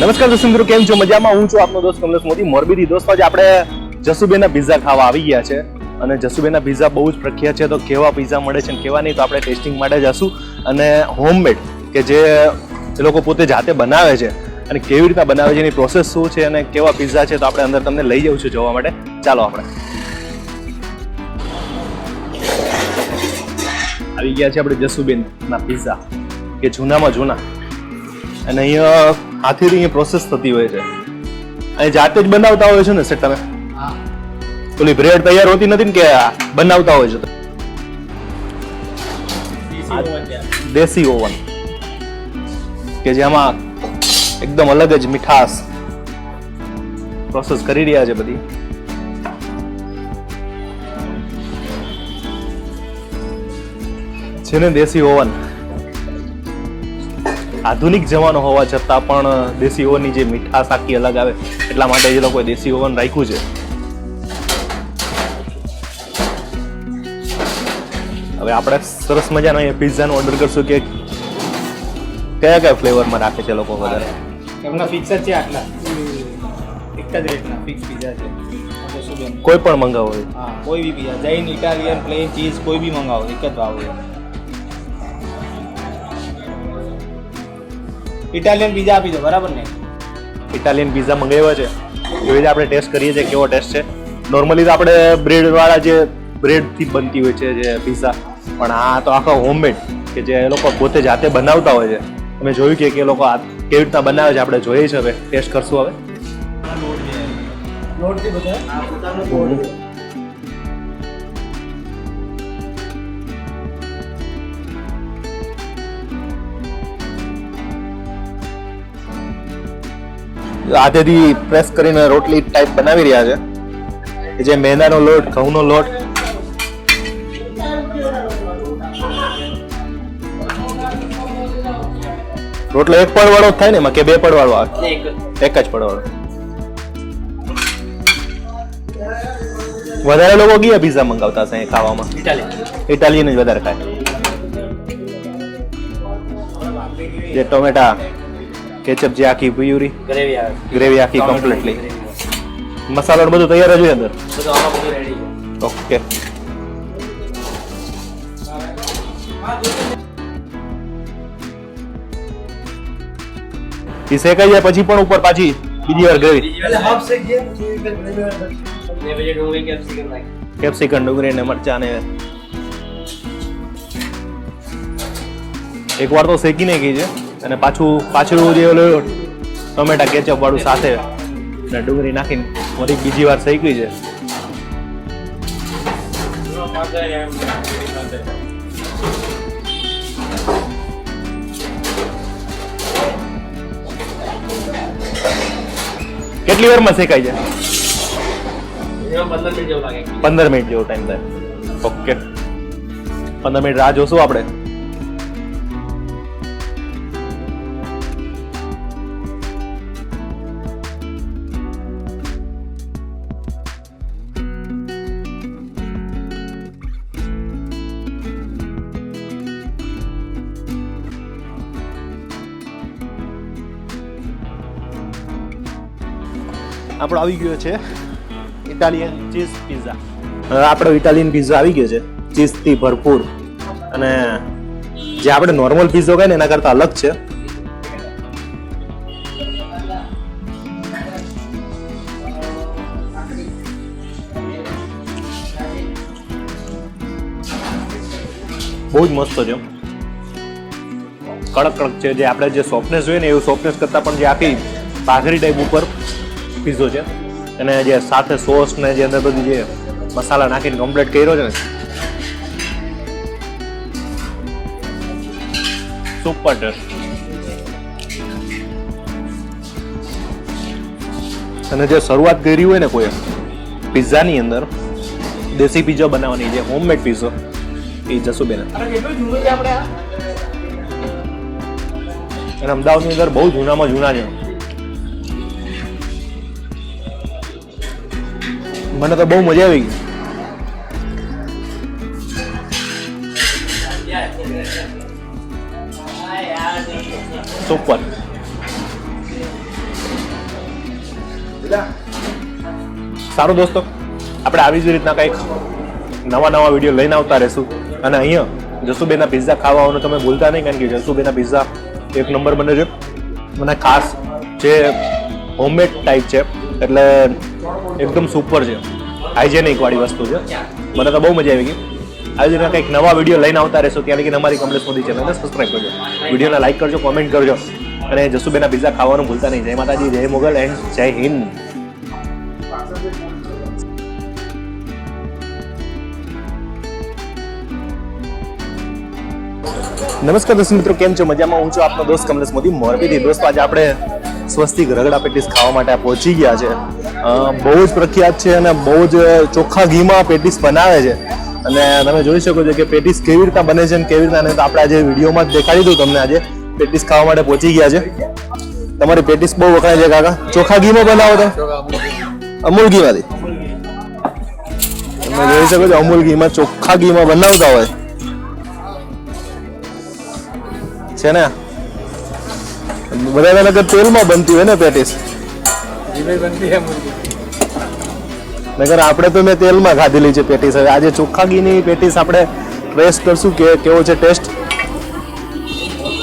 નમસ્કાર દોસ્ત મિત્રો, કેમ છો? મજામાં? હું છું આપનો દોસ્ત કમલેશ મોદી. મોરબીથી દોસ્તો, આજે આપણે જસુબેનના પિઝા ખાવા આવી ગયા છે. અને જસુબેનના પિઝા બહુ જ પ્રખ્યાત છે. તો કેવા પિઝા મળે છે કેવા નહીં, તો આપણે ટેસ્ટિંગ માટે જશું. અને હોમમેડ કે જે લોકો પોતે જાતે બનાવે છે અને કેવી રીતના બનાવે છે, એની પ્રોસેસ શું છે અને કેવા પિઝા છે, તો આપણે અંદર તમને લઈ જવું છું જોવા માટે. ચાલો આપણે. આવી ગયા છે આપણે જસુબેનના પિઝા કે જૂનામાં જૂના. અને અહીંયા હાથેથી અહીંયા પ્રોસેસ થતી હોય છે. અહીં જાતે જ બનાવતા હોય છે ને સેટ તમે? ઓલી બ્રેડ તૈયાર હોતી નથી ને કે બનાવતા હોય છે દેશી ઓવન કે જેમાં એકદમ અલગ જ મીઠાશ પ્રોસેસ કરી રહ્યા છે બધી. છે ને દેશી ઓવન આધુનિક જમાનો હોવા છતાં પણ દેશી ઓવનની જે મીઠાશ આખી અલગ આવે એટલા માટે એ લોકોએ દેશી ઓવન રાખ્યું છે. હવે આપણે સરસ મજાનો અહીંયા પિઝાનો ઓર્ડર કરશું કે કયા કયા ફ્લેવરમાં રાખે છે લોકો વધારે? એમના ફિક્સ છે આટલા. એક જ રેટના ફિક્સ પીઝા છે. કોઈ પણ મંગાવો હોય કોઈ બી pizza Jain Italian plain cheese કોઈ બી મંગાવો એક જ ભાવ છે ઇટાલિયન પીઝા આપી દો બરાબર ને? ઇટાલિયન પીઝા મંગાવ્યા છે. એવી રીતે આપણે ટેસ્ટ કરીએ છીએ કેવો ટેસ્ટ છે. નોર્મલી તો આપણે બ્રેડ વાળા જે બ્રેડથી બનતી હોય છે જે પીઝા પણ આ તો આખો હોમમેડ કે જે એ લોકો પોતે જાતે બનાવતા હોય છે. તમે જોયું કે એ લોકો આ કેવી રીતના બનાવે છે આપણે જોઈએ છે હવે. ટેસ્ટ કરશું હવે. લોટથી બધા હાથેથી પ્રેસ કરીને રોટલી ટાઈપ બનાવી રહ્યા છે. જે મેંદાનો લોટ ઘઉંનો લોટ. રોટલો એક પડવાળો જ થાય ને એમાં કે બે પડવાળો આવે? એક જ. પડવાળો. વધારે લોકો ગયા પીઝા મંગાવતા હશે ખાવામાં. ઇટાલિયન ઇટાલિયન જ વધારે ખાય. જે ટોમેટા કેચઅપ જે આખી પ્યુરી? ગ્રેવી આવે. ગ્રેવી આખી કમ્પ્લીટલી મસાલો ને બધું તૈયાર જ હોય અંદર? બધું આમાં બધું રેડી છે. ઓકે. એ શેકાઈ જાય પછી પણ ઉપર પાછી બીજી વાર ગ્રેવી. કેપ્સિકન ડુંગળી કેપ્સિકમ ડુંગળી ને મરચા ને એક વાર તો શેકી નાખી છે. અને પાછું પાછળ જે ઓલું ટમેટા કેચઅપ વાળું સાથે ને ડુંગળી નાખીને ફરી બીજી વાર શેકી છે. કેટલી વારમાં શેકાઈ છે? પંદર મિનિટ જેવો ટાઈમ થાય. ઓકે પંદર મિનિટ રાહ જોશું આપણે? આપણો આવી ગયો છે ઇટાલિયન ચીઝ પિઝા આપણો ઇટાલિયન પિઝા આવી ગયો છે. ચીઝથી ભરપૂર. અને જે આપણે નોર્મલ પિઝો કહે ને, એના કરતાં અલગ છે. બહુ જ મસ્ત છે. કડક કડક છે. જે આપણે જે સોફ્ટનેસ જોઈએ ને, એવું સોફ્ટનેસ કરતાં પણ જે આખી પાઘરી ટાઈપ ઉપર પીઝો છે. અને જે સાથે સોસ ને જે અંદર બધી જે મસાલા નાખીને કમ્પ્લીટ કર્યો છે ને. સુપર ટેસ્ટ અને જે શરૂઆત કરી હોય ને કોઈ પિઝાની અંદર દેશી પિઝા બનાવવાની જે હોમમેડ પીઝો એ જસુબેન. અને અમદાવાદની અંદર બહુ જૂનામાં જૂના છે. મને તો બહુ મજા આવી ગઈ. સુપર સારું દોસ્તો, આપણે આવી જ રીતના કંઈક નવા નવા વીડિયો લઈને આવતા રહીશું. અને અહીંયા જસુબેના પિઝા ખાવાનું તમે ભૂલતા નહીં, કારણ કે જસુબેના પિઝા એક નંબર બને છે. મને ખાસ જે હોમમેડ ટાઈપ છે, એટલે એકદમ સુપર છે. હાઇજેનિક વાળી વસ્તુ છે. મને તો બહુ મજા આવી ગઈ. આવી રીતના કંઈક નવા વીડિયો લઈને આવતા રહેશો ત્યાં લગી અમારી કમલેશ મોદી ચેનલને સબસ્ક્રાઈબ કરજો. વિડીયોને લાઈક કરજો કોમેન્ટ કરજો. અને જસુબેના પિઝા ખાવાનું ભૂલતા નહીં. જય માતાજી, જય મોગલ એન્ડ જય હિન્દ. નમસ્કાર દોસ્ત મિત્રો, કેમ છો? મજામાં હું છું આપનો દોસ્ત કમલેશ મોદી. મોરબીથી દોસ્તો, આજે આપણે સ્વસ્તિક રગડા પેટીસ ખાવા માટે પહોંચી ગયા છે. બહુ જ પ્રખ્યાત છે અને બહુ જ ચોખ્ખા ઘીમાં પેટીસ બનાવે છે. અને તમે જોઈ શકો છો કે પેટીસ કેવી રીતના બને છે અને કેવી રીતના નહીં. તો આપણે આજે વિડીયોમાં જ દેખાડી દઉં તમને આજે. પેટીસ ખાવા માટે પહોંચી ગયા છે. તમારી પેટીસ બહુ વખણાય છે કાકા. ચોખ્ખા ઘીમાં બનાવો તમે. અમૂલ ઘીમાંથી. તમે જોઈ શકો છો અમૂલ ઘીમાં ચોખ્ખા ઘીમાં બનાવતા હોય. છે ને? બધા અલગ તેલમાં બનતી હોય ને પેટીસ? બનતી નગર આપણે તો મેં તેલમાં ખાધેલી છે પેટીસ. હવે આજે ચોખ્ખા ઘીની પેટીસ આપણે ટેસ્ટ કરશું કે કેવો છે ટેસ્ટ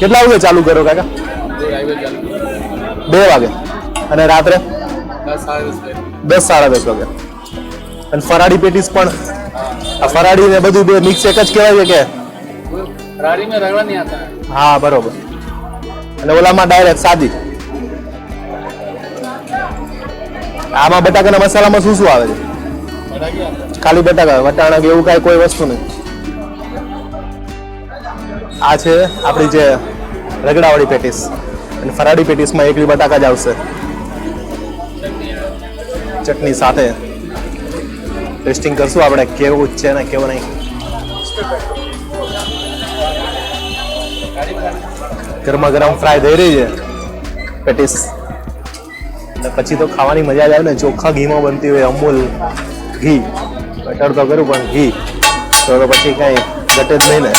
કેટલા વાગે ચાલુ કરો કાકા? બે વાગે. અને રાત્રે? દસ સાડા દસ વાગે. અને ફરાળી પેટીસ પણ? આ ફરાળી ને બધું બે મિક્સ એક જ કહેવાય છે કે? હા, બરોબર. અને ઓલામાં ડાયરેક્ટ સાદી. આમાં બટાકાના મસાલામાં શું શું આવે છે? ખાલી બટાકા વટાણા કે એવું કાંઈ કોઈ વસ્તુ નહીં. આ છે આપણી જે રગડાવાળી પેટીસ. અને ફરાળી પેટીસમાં એકલી બટાકા જ આવશે. ચટણી સાથે. ટેસ્ટિંગ કરશું આપણે કેવું છે ને કેવું નહીં. ગરમા ગરમ ફ્રાય થઈ રહી છે પેટીસ. અને પછી તો ખાવાની મજા જ આવે ને ચોખ્ખા ઘીમાં બનતી હોય, અમૂલ. ઘી. બટર તો કર્યું પણ ઘી. તો પછી કાંઈ ઘટે જ નહીં ને.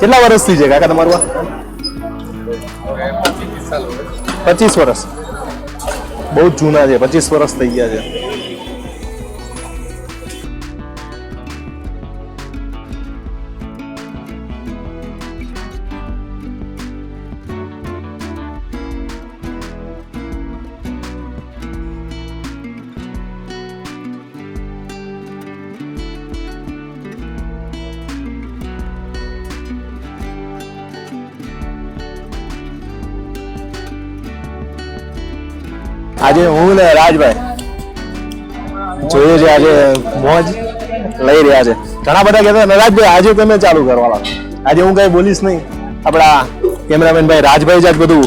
કેટલા વર્ષથી છે કાકા તમારું પચીસ વર્ષ. બહુ જૂના છે, પચીસ વર્ષ થઈ ગયા છે. આજે હું ને રાજભાઈ જોઈએ છે આજે મોજ લઈ રહ્યા છે. ઘણા બધા કહેતા રાજભાઈ આજે તમે ચાલુ કરવાના. આજે હું કઈ બોલીશ નહીં. આપણા કેમેરામેન ભાઈ રાજભાઈ જ બધું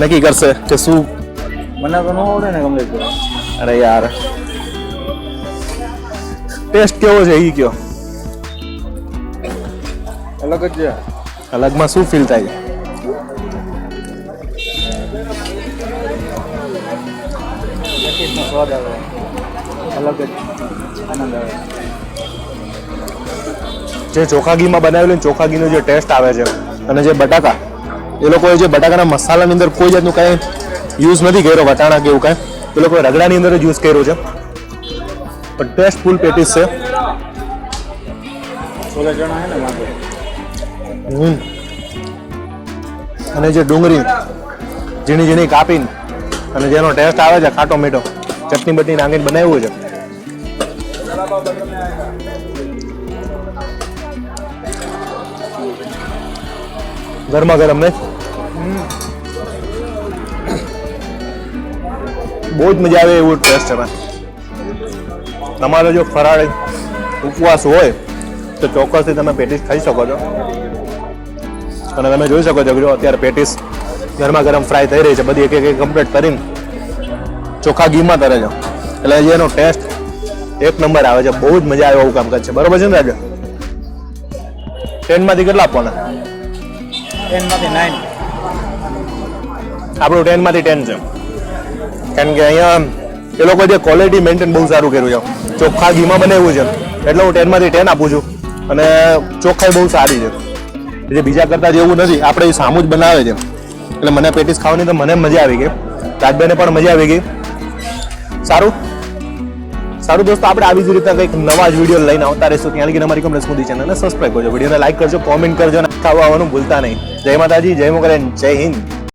નક્કી કરશે કે શું મને તો ન આવડે ને કમલેશભાઈ અરે યાર. ટેસ્ટ કેવો છે એ કયો? અલગ જ છે. અલગમાં શું ફીલ થાય? છે સ્વાદ આવે. અલગ જ આનંદ આવે. જે ચોખા ઘીમાં બનાવેલું ચોખા ઘીનો જે ટેસ્ટ આવે છે અને જે બટાકા એ લોકોએ જે બટાકાના મસાલાની અંદર કોઈ જાતનું કાંઈ યુઝ નથી કર્યો વટાણા કે એવું કાંઈ. એ લોકોએ રગડાની અંદર જ યુઝ કર્યો છે. પણ ટેસ્ટ ફૂલ પેટીસ છે. અને જે ડુંગળી ઝીણી ઝીણી કાપીને અને જેનો ટેસ્ટ આવે છે ખાટો મીઠો. ચટણી બટની નાખીને બનાવ્યું છે. ગરમા ગરમ ને? બહુ જ મજા આવે એવું ટેસ્ટ છે તમારો જો ફરાળ ઉપવાસ હોય, તો ચોક્કસથી તમે પેટીસ ખાઈ શકો છો. અને તમે જોઈ શકો છો કે જો અત્યારે પેટીસ ગરમા ગરમ ફ્રાય થઈ રહી છે, બધી એક એક કમ્પ્લીટ કરીને. ચોખ્ખા ઘીમાં તરે છે. એટલે જે એનો ટેસ્ટ એક નંબર આવે છે. બહુ જ મજા આવે એવું કામકાજ છે. બરોબર છે ને રાજા? ટેનમાંથી કેટલા આપવાના? ટેનમાંથી નાઇન આપણું ટેનમાંથી ટેન છે. કારણ કે અહીંયા એ લોકો જે ક્વોલિટી મેન્ટેન બહુ સારું કર્યું છે. ચોખ્ખા ઘીમાં બનાવ્યું છે. એટલે હું ટેનમાંથી ટેન આપું છું. અને ચોખ્ખાઈ બહુ સારી છે. જે બીજા કરતાં જેવું નથી આપણે એ સામું જ બનાવે છે. એટલે મને પેટીસ ખાવાની તો મને મજા આવી ગઈ. રાજભાઈને પણ મજા આવી ગઈ. સારું? સારું દોસ્તો, આપણે આવી જ રીતે કંઈક નવા જ વીડિયો લઈને આવતા રહીશું. ત્યાં લગી અમારી કમલેશ મોદી ચેનલને સબસ્ક્રાઈબ કરજો. વિડીયોને લાઈક કરજો કોમેન્ટ કરજો અને ખાવા આવવાનું ભૂલતા નહીં. જય માતાજી, જય મોગલ જય હિન્દ.